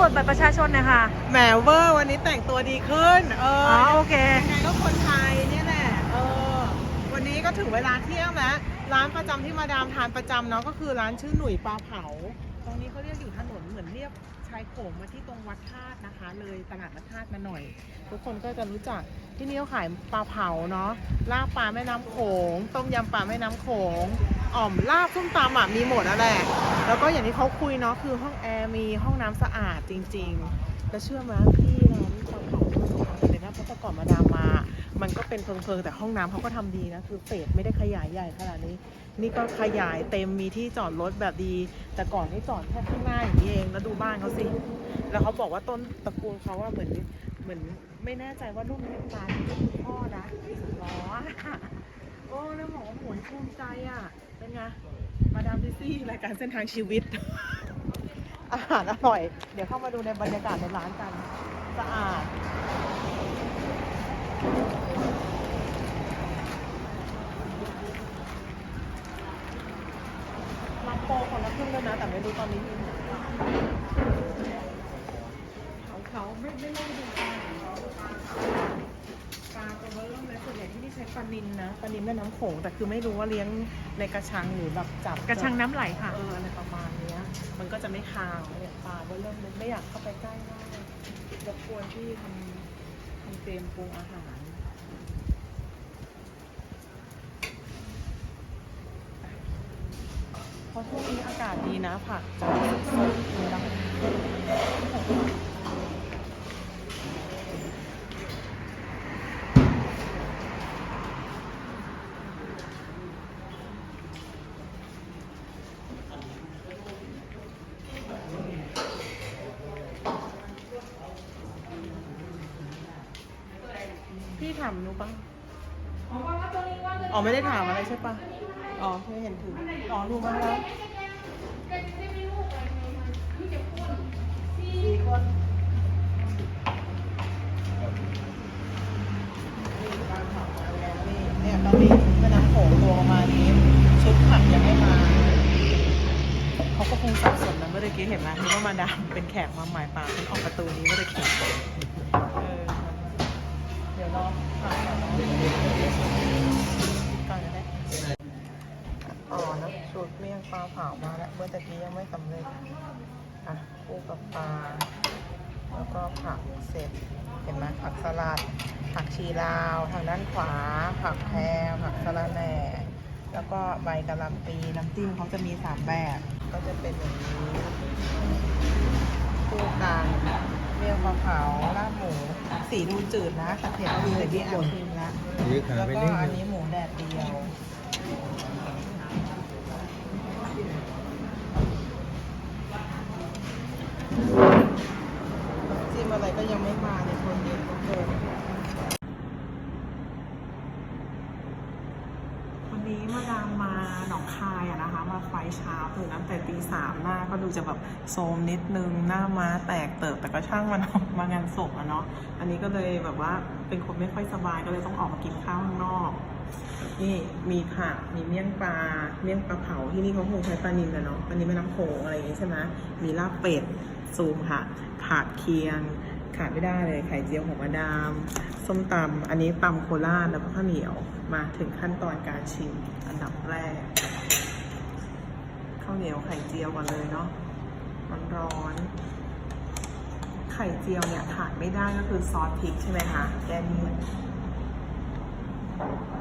กดบัตรประชาชนหนะคะแหมเวอร์วันนี้แต่งตัวดีขึ้น เอออ๋อโอเคยังไงก็คนไทยเนี่ยแหละ เออ วันนี้ก็ถึงเวลาเที่ยงแล้ว ร้านประจำที่มาดามทานประจำเนาะก็คือร้านชื่อหนุ่ยปลาเผา ตรงนี้เขาเรียกอยู่ถนนเหมือนเรียบชายโขงมาที่ตรงวัดธาตุนะคะ เลยตลาดวัดธาตุมาหน่อย ทุกคนก็จะรู้จักที่นี่เขาขายปลาเผาเนาะ ลาบปลาแม่น้ำโขง ต้มยำปลาแม่น้ำโขง อ่อมลาบส้มตำอะมีหมดอะแหละ แล้วก็อย่างที่เขาคุยเนาะคือห้องแอร์มีห้องน้ำสะอาดจริง ๆ แล้วเชื่อไหมที่ร้านปลาเผาเป็นนะเพราะแต่ก่อนมาดามา มันก็เป็นเพิงๆแต่ห้องน้ำเขาก็ทำดีนะคือเฟสไม่ได้ขยายใหญ่ขนาดนี้ นี่ก็ขยายเต็มมีที่จอดรถแบบดี แต่ก่อนนี่จอดแค่ข้างหน้าอย่างนี้เองแล้วดูบ้านเขาสิแล้วเขาบอกว่าต้นตระกูลเขาว่าเหมือนเหมือนไม่แน่ใจว่ารุ่นนี้ตาที่เป็นคุณพ่อนะสุดล้ออโอ้แล้วบอหมุนภูมิใจอะ เป็นไง มาดามดิซี่รายการเส้นทางชีวิต อาหารอร่อย เดี๋ยวเข้ามาดูในบรรยากาศในร้านกัน สะอาด รับโปรคนละครึ่งด้วยนะ แต่ไม่รู้ตอนนี้มีไหมเขาเขาไม่ไม่เล่นดูปลาของเขาปลาปลาตัวเริ่มเลยส่วนใหญ่ที่ นี่ใช้ปลานินนะปลานินแม่น้ำโขงแต่คือไม่รู้ว่าเลี้ยงในกระชังหรือแบบจับกระชังน้ำไหลค่ะ เอออะไรประมาณเนี้ย มันก็จะไม่คาวเนี่ยปลาก็เริ่มเลยไม่อยากเข้าไปใกล้มากรบกวนที่ทำทำเตรียมปรุงอาหารเพราะช่วงนี้อากาศดีนะผักจะสดๆมีน้ำพี่ ถามหนูปะอ๋อไม่ได้ถามอะไรใช่ปะอ๋อไม่เห็นถืออ๋อหนูมาแล้วสี่คนนี่เนี่ยตอนนี้แม่น้ำโขงตัวประมาณนี้ชุดผักยังไม่มา เขาก็คงสับสนนะเมื่อกี้เห็นไหมนึกว่ามาดามเป็นแขกมาหมายปากเป็นออกประตูนี้เมื่อกี้ เมื่อตะกี้ยังไม่สำเร็จอะคู่กับปลาแล้วก็ผักเสร็จเห็นไหมผักสลัด ผักชีลาว ทางด้านขวา ผักแพรผักสะระแหน่แล้วก็ใบกะหล่ำปีน้ำจิ้มเขาจะมีสามแบบ ก็จะเป็นอย่างนี้คู่กันเมี่ยงปลาเผาลาบหมู สีดูจืดนะแต่เผ็ดดีแต่ที่แอบชิมแล้วยืดขาแล้วไปก็นิดอันนึนี้งหมูแดดเดียว จิ้มอะไรก็ยังไม่มาเลยคนเยอะเหลือเกินวันนี้มาดามมาหนองคายอะนะคะ มาไฟเช้าตื่นตั้งแต่ตีสามหน้าก็ดูจะแบบโซมนิดนึงหน้าม้าแตกเติบแต่ก็ช่างมัน มางานศพอะเนาะอันนี้ก็เลยแบบว่าเป็นคนไม่ค่อยสบายก็เลยต้องออกมากินข้าวข้างนอกนี่มีผักมีเมี่ยงปลาเมี่ยงปลาเผาที่นี่เขาคงใช้ปลานิลนะเนาะปลานิลแม่น้ำโขงอะไรอย่างงี้ใช่ไหมมีลาบเป็ด ซูมค่ะขาดเคียง ขาดไม่ได้เลยไข่เจียวของมาดาม ส้มตำอันนี้ตำโคราชแล้วก็ข้าวเหนียวมาถึงขั้นตอนการชิมอันดับแรกข้าวเหนียวไข่เจียวก่อนเลยเนาะร้อนไข่เจียวเนี่ยขาดไม่ได้ก็คือซอสพริกใช่ไหมคะแก้เลี่ยน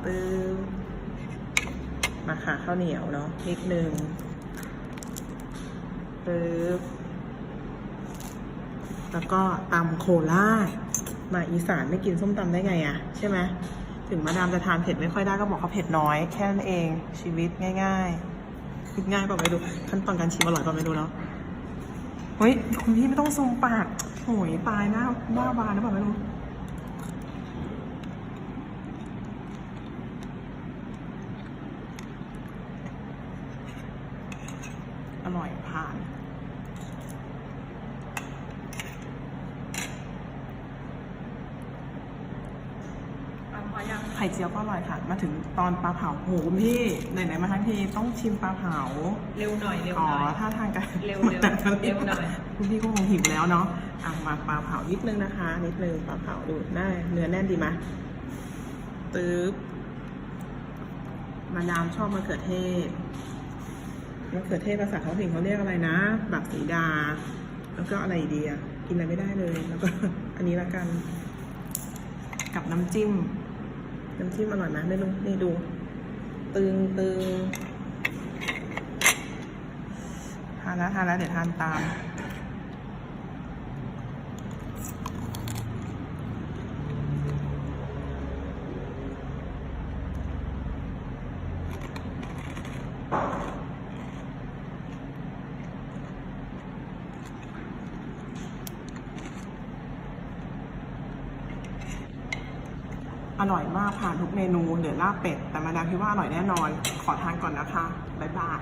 ปื้มมาค่ะข้าวเหนียวเนาะนิดนึงปึ๊บ แล้วก็ตำโคราชมาอีสานไม่กินส้มตำได้ไงอะใช่ไหมถึงมาดามจะทานเผ็ดไม่ค่อยได้ก็บอกเขาเผ็ดน้อยแค่นั้นเองชีวิตง่ายๆคิดง่ายกว่าไม่รู้ขั้นตอนการชิมอร่อยกว่าไม่รู้เนาะเฮ้ยคุณพี่ไม่ต้องซูมปากโหยตายหน้าหน้าบานนะบอกไม่รู้อร่อยผ่าน ตามพอยังพข่เจียวก็อร่อยค่ะ มาถึงตอนปลาเผาโหคุณพี่ไหนๆมาทั้งทีต้องชิมปลาเผาเร็วหน่อยเร็วอ๋อหน่อย ถ้าทางกันเร็วหมือๆแต่จะเร็วหน่อย คุณพี่ก็คงหิวแล้วเนาะอะมาปลาเผานิดนึงนะคะ นิดนึงปลาเผาดูได้เนื้อแน่นดีไหมตึ๊บมาดามชอบมะเขือเทศมะเขือเทศภาษาท้องถิ่นเขาเรียกอะไรนะบักสีดา แล้วก็อะไรอีกดีอะกินอะไรไม่ได้เลย แล้วก็ อันนี้ละกัน กับน้ำจิ้ม น้ำจิ้มอร่อยไหมไม่รู้นี่ดู ตึงตึงทานแล้วทานแล้วเดี๋ยวทานตาม อร่อยมากผ่านทุกเมนูเหลือลาบเป็ด แต่มาดามคิดว่าอร่อยแน่นอน ขอทานก่อนนะคะ บ๊ายบาย